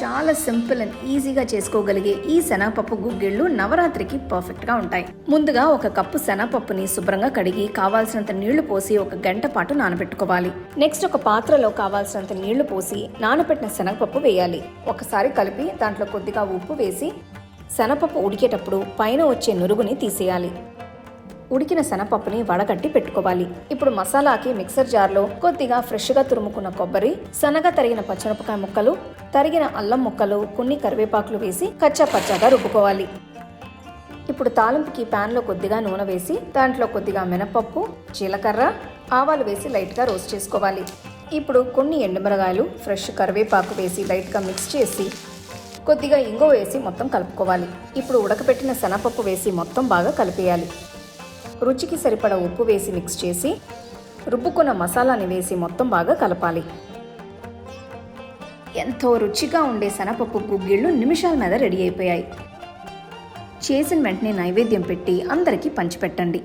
చాలా simple and ఈజీగా చేసుకోగలిగే ఈ శనగపప్పు గుగ్గిళ్ళు నవరాత్రికి పర్ఫెక్ట్గా ఉంటాయి. ముందుగా ఒక కప్పు శనగపప్పుని శుభ్రంగా కడిగి కావాల్సినంత నీళ్ళు పోసి ఒక గంట పాటు నానబెట్టుకోవాలి. నెక్స్ట్ ఒక పాత్రలో కావాల్సినంత నీళ్ళు పోసి నానబెట్టిన శనగపప్పు వేయాలి. ఒకసారి కలిపి దాంట్లో కొద్దిగా ఉప్పు వేసి శనగపప్పు ఉడికేటప్పుడు పైన వచ్చే నురుగుని తీసేయాలి. ఉడికిన శనగపప్పుని వడగట్టి పెట్టుకోవాలి. ఇప్పుడు మసాలాకి మిక్సర్ జార్లో కొద్దిగా ఫ్రెష్గా తురుముకున్న కొబ్బరి సన్నగా తరిగిన పచ్చిమిరపకాయ ముక్కలు తరిగిన అల్లం ముక్కలు కొన్ని కరివేపాకులు వేసి కచ్చా పచ్చాగా రుబ్బుకోవాలి. ఇప్పుడు తాలింపుకి ప్యాన్లో కొద్దిగా నూనె వేసి దాంట్లో కొద్దిగా మినపప్పు జీలకర్ర ఆవాలు వేసి లైట్గా రోస్ట్ చేసుకోవాలి. ఇప్పుడు కొన్ని ఎండుమిరగాయలు ఫ్రెష్ కరివేపాకు వేసి లైట్గా మిక్స్ చేసి కొద్దిగా ఇంగో వేసి మొత్తం కలుపుకోవాలి. ఇప్పుడు ఉడకపెట్టిన శనగపప్పు వేసి మొత్తం బాగా కలిపేయాలి. రుచికి సరిపడ ఉప్పు వేసి మిక్స్ చేసి రుబ్బుకున్న మసాలాని వేసి మొత్తం బాగా కలపాలి. ఎంతో రుచిగా ఉండే శనగపప్పు గుగ్గిళ్ళు నిమిషాల మీద రెడీ అయిపోయాయి. చేసిన వెంటనే నైవేద్యం పెట్టి అందరికీ పంచిపెట్టండి.